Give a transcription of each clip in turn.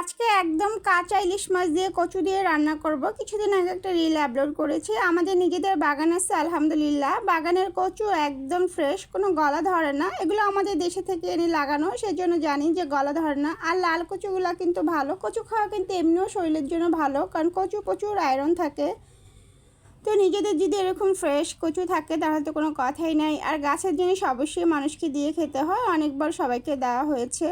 আজকে একদম কাঁচা ইলিশ মাছ দিয়ে কচু দিয়ে রান্না করব। কিছুদিন আগে একটা রিল আপলোড করেছি। আমাদের নিজেদের বাগান আছে, আলহামদুলিল্লাহ। বাগানের কচু একদম ফ্রেশ কোনো গলা ধরে না। এগুলো আমাদের দেশে থেকে এনে লাগানো, সেজন্য জানি যে গলা ধরে না। আর লাল কচুগুলো কিন্তু ভালো। কচু খাওয়া কিন্তু এমনিও শরীরের জন্য ভালো, কারণ কচু প্রচুর আয়রন থাকে। তো নিজেদের যদি এরকম ফ্রেশ কচু থাকে, তাহলে তো কোনো কথাই নাই। আর গাছের জিনিস অবশ্যই মানুষকে দিয়ে খেতে হয়। অনেকবার সবাইকে দেওয়া হয়েছে।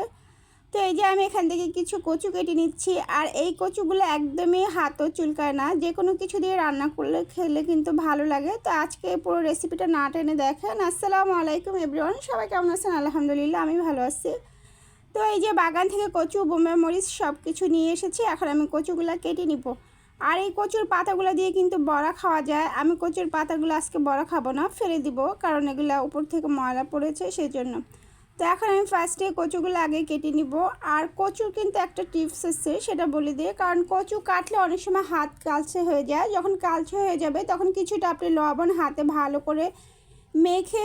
তো এই যে আমি এখান থেকে কিছু কচু কেটে নিচ্ছি, আর এই কচুগুলো একদমই হাতও চুলকায় না। যে কোনো কিছু দিয়ে রান্না করলে খেলে কিন্তু ভালো লাগে। তো আজকে পুরো রেসিপিটা না টেনে দেখেন। আসসালামু আলাইকুম এভরিওয়ান, সবাই কেমন আছেন? আলহামদুলিল্লাহ, আমি ভালো আছি। তো এই যে বাগান থেকে কচু বোম্বে মরিচ সব কিছু নিয়ে এসেছি। এখন আমি কচুগুলো কেটে নিব। আর এই কচুর পাতাগুলো দিয়ে কিন্তু বড়া খাওয়া যায়। আমি কচুর পাতাগুলো আজকে বড়া খাব না, ফেলে দিব, কারণ এগুলো উপর থেকে ময়লা পড়েছে সেই জন্য তো এখন আমি ফার্স্টে কচুগুলো আগে কেটে নিব। আর কচুর কিন্তু একটা টিপস আছে, সেটা বলে দিয়ে কারণ কচু কাটলে অনেক সময় হাত কালচে হয়ে যায়। যখন কালচে হয়ে যাবে, তখন কিছুটা আপনি লবণ হাতে ভালো করে মেখে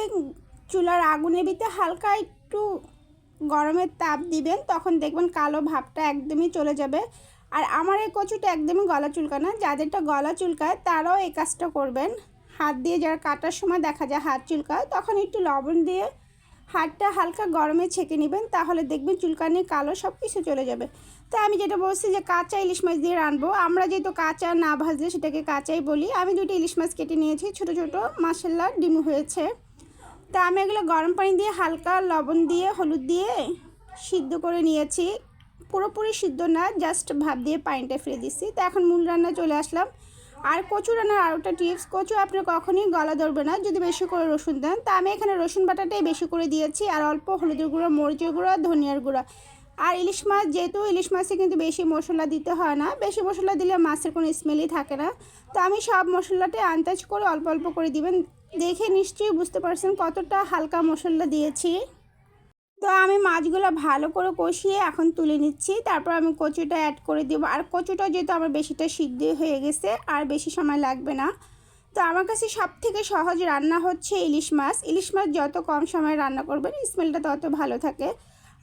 চুলার আগুনে ভিতরে হালকা একটু গরমের তাপ দিবেন, তখন দেখবেন কালো ভাবটা একদমই চলে যাবে। আর আমার এই কচুটা একদমই গলা চুলকায় না। যাদেরটা গলা চুলকায়, তারাও এই কাজটা করবেন। হাত দিয়ে যারা কাটার সময় দেখা যায় হাত চুলকায়, তখন একটু লবণ দিয়ে হাতটা হালকা গরমে ছেঁকে নেবেন, তাহলে দেখবেন চুলকানি কালো সব কিছু চলে যাবে। তো আমি যেটা বলছি যে কাঁচা ইলিশ মাছ দিয়ে রানবো আমরা যেহেতু কাঁচা না ভাজলে সেটাকে কাঁচাই বলি। আমি দুটো ইলিশ মাছ কেটে নিয়েছি, ছোট ছোট মাসাল্লা ডিমু হয়েছে। তা আমি এগুলো গরম পানি দিয়ে হালকা লবণ দিয়ে, হলুদ দিয়ে সিদ্ধ করে নিয়েছি। পুরোপুরি সিদ্ধ না, জাস্ট ভাব দিয়ে পানিটা ফেলে দিচ্ছি। তো এখন মূল রান্না চলে আসলাম। আর কচু রান্নার আরও একটা টিপস কচু আপনি কখনই গলা ধরবে না। যদি বেশি করে রসুন দেন, তা আমি এখানে রসুন বাটাটাই বেশি করে দিয়েছি। আর অল্প হলুদের গুঁড়ো, মরিচের গুঁড়ো ধনিয়ার গুঁড়ো। আর ইলিশ মাছ, যেহেতু ইলিশ মাছে কিন্তু বেশি মশলা দিতে হয় না, বেশি মশলা দিলে মাছের কোনো স্মেলই থাকে না। তো আমি সব মশলাটাই আন্দাজ করে অল্প অল্প করে দিবেন। দেখে নিশ্চয়ই বুঝতে পারছেন কতটা হালকা মশলা দিয়েছি। তো আমি মাছগুলো ভালো করে কষিয়ে এখন তুলে নিচ্ছি। তারপর আমি কচুটা অ্যাড করে দেবো। আর কচুটা যেহেতু আমার বেশিটা সিদ্ধ হয়ে গেছে, আর বেশি সময় লাগবে না। তো আমার কাছে সব থেকে সহজ রান্না হচ্ছে ইলিশ মাছ। ইলিশ মাছ যত কম সময় রান্না করবেন, স্মেলটা তত ভালো থাকে।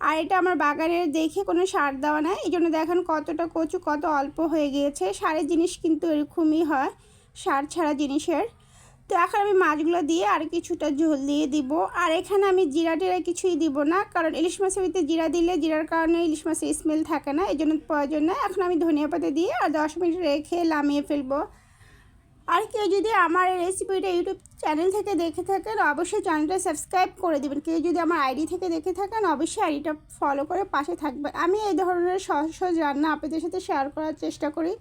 আর এটা আমার বাগানের দেখে কোনো সার দেওয়া নাই। এই জন্য দেখেন কতটা কচু, কত অল্প হয়ে গিয়েছে। সারের জিনিস কিন্তু এরকমই হয়, সার ছাড়া জিনিসের। তো এখন আমি মাছগুলো দিয়ে আর কিছুটা ঝোল দিয়ে দিব। আর এখানে আমি জিরা টিরা কিছুই দিব না, কারণ ইলিশ মাছের ভিতরে জিরা দিলে জিরার কারণে ইলিশ মাছের স্মেল থাকে না এই জন্য প্রয়োজন না এখন আমি ধনিয়া পাতা দিয়ে আর দশ মিনিট রেখে লামিয়ে ফেলব। আর কেউ যদি আমার এই রেসিপিটা ইউটিউব চ্যানেল থেকে দেখে থাকেন, অবশ্যই চ্যানেলটা সাবস্ক্রাইব করে দেবেন। কেউ যদি আমার আইডি থেকে দেখে থাকেন, অবশ্যই আইডিটা ফলো করে পাশে থাকবেন। আমি এই ধরনের সহজ সহজ রান্না আপনাদের সাথে শেয়ার করার চেষ্টা করি।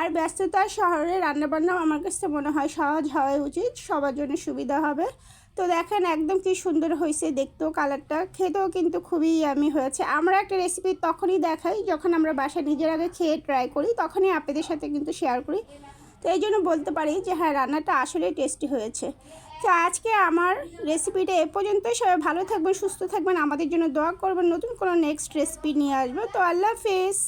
আর ব্যস্ততার শহরে রান্নাবান্না আমার কাছে মনে হয় সহজ হওয়া উচিত, সবার জন্য সুবিধা হবে। তো দেখেন একদম কি সুন্দর হয়েছে দেখতেও, কালারটা। খেতেও কিন্তু খুবই আমি হয়েছে। আমরা একটা রেসিপি তখনই দেখাই, যখন আমরা বাসায় নিজের আগে খেয়ে ট্রাই করি, তখনই আপনাদের সাথে কিন্তু শেয়ার করি। তো এই জন্য বলতে পারি যে হ্যাঁ রান্নাটা আসলেই টেস্টি হয়েছে। তো আজকে আমার রেসিপিটা এ পর্যন্তই। সবাই ভালো থাকবেন, সুস্থ থাকবেন। আমাদের জন্য দোয়া করবেন। নতুন কোনো নেক্সট রেসিপি নিয়ে আসব। তো আল্লাহ হাফেজ।